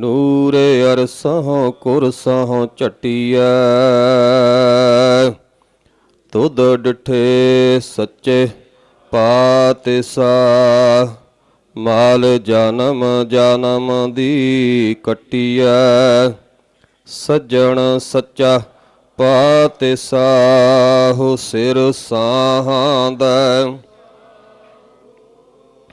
ਨੂਰ ਅਰਸਹੁ ਕੁਰਸਹੁ ਚਟਿਐ ਤੁਧ ਡਿਠੇ ਸੱਚੇ ਪਾਤਿਸਾ, ਮਾਲ ਜਨਮ ਜਨਮ ਦੀ ਕਟਿਐ। ਸੱਜਣ ਸੱਚਾ ਪਾਤਿਸਾ, ਹੋ ਸਿਰ ਸਾਹਾਂਦਾ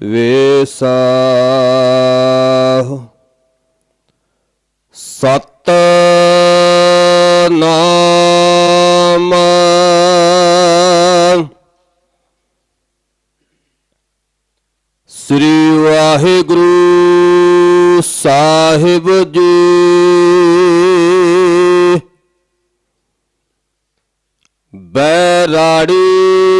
ਵੇਸਾ ਸਤ ਨਾਮ ਸ੍ਰੀ ਵਾਹਿਗੁਰੂ ਸਾਹਿਬ ਜੀ। ਬੈਰਾੜੀ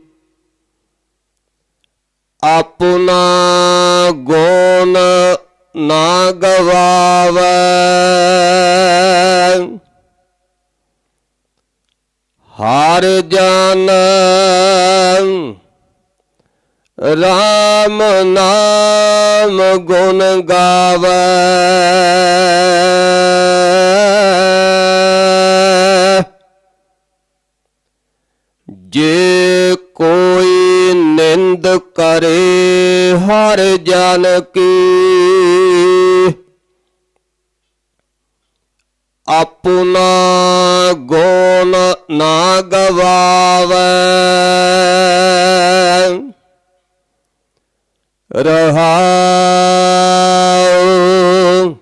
ਆਪਣਾ ਗੁਣ ਨਾ ਗਵਾਵੇ। ਹਰ ਜਨ ਰਾਮ ਨਾਮ ਗੁਣ ਗਾਵੇ। ਜੇ ਕੋਈ ਨਿੰਦ ਕਰੇ ਹਰ ਜਨ ਕੀ। ਆਪਣਾ ਗੁਣ ਨਾ ਗਵਾਵੇ। ਰਹਾਉ।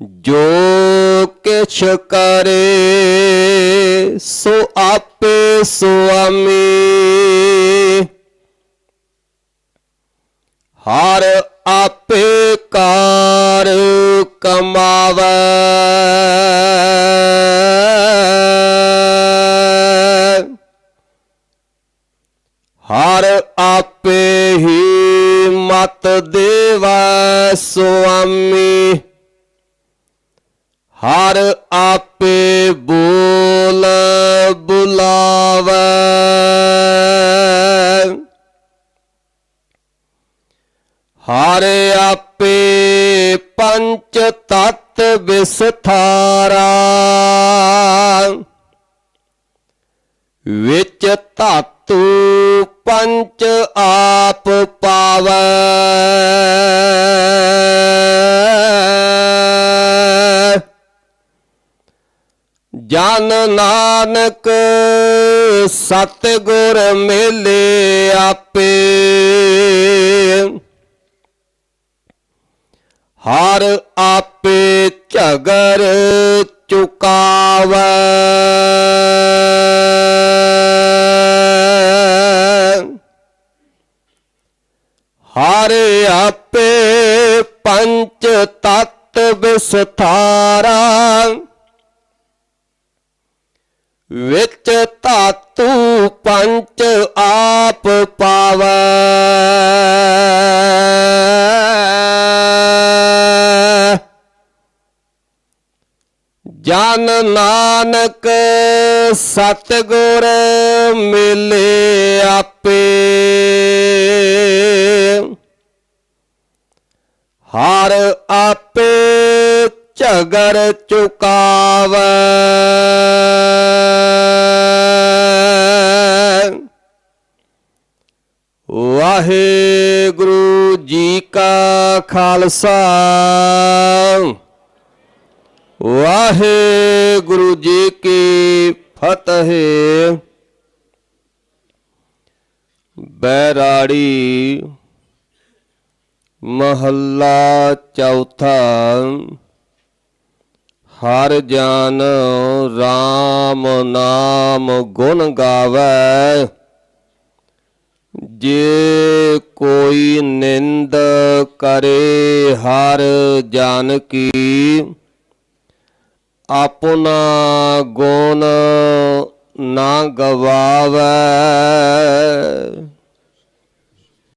ਜੋ ਕਿਛ ਕਰੇ ਸੋ ਆਪੇ ਸੁਆਮੀ। ਹਰ ਆਪੇ ਕਾਰ ਕਮਾਵੇ। ਹਰ ਆਪੇ ਹੀ ਮਤ ਦੇਵੈ ਸੁਆਮੀ। ਹਰ ਆਪੇ ਹਰ ਆਪੇ ਪੰਚ ਤਤ ਵਿਸਥਾਰਾ, ਵਿੱਚ ਧਾਤੂ ਪੰਚ ਆਪ ਪਾਵੈ। ਜਨ ਨਾਨਕ ਸਤਿਗੁਰ ਮੇਲੇ ਆਪੇ। ਹਰ ਆਪੇ ਝਗਰ ਚੁਕਾਵੈ। ਹਰ ਆਪੇ ਪੰਚ ਤਤ ਵਿਸਥਾਰਾ। ਵਿੱਚ ਧਾਤੂ ਪੰਚ ਆ ਜਨ ਨਾਨਕ ਸਤਿਗੁਰ ਮਿਲੇ ਆਪੇ। ਹਰ ਆਪੇ ਝਗਰ ਚੁਕਾਵ। ਵਾਹਿਗੁਰੂ ਜੀ ਕਾ ਖਾਲਸਾ। ਵਾਹਿਗੁਰੂ ਜੀ ਕੀ ਫਤਿਹ। ਬੈਰਾੜੀ ਮਹੱਲਾ ਚੌਥਾ। ਹਰ ਜਨ RAM ਨਾਮ ਗੁਣ ਗਾਵੇ। ਜੇ ਕੋਈ ਨਿੰਦ ਕਰੇ ਹਰ ਜਨ ਕੀ। ਆਪਣਾ ਗੁਣ ਨਾ ਗਵਾਵੇ।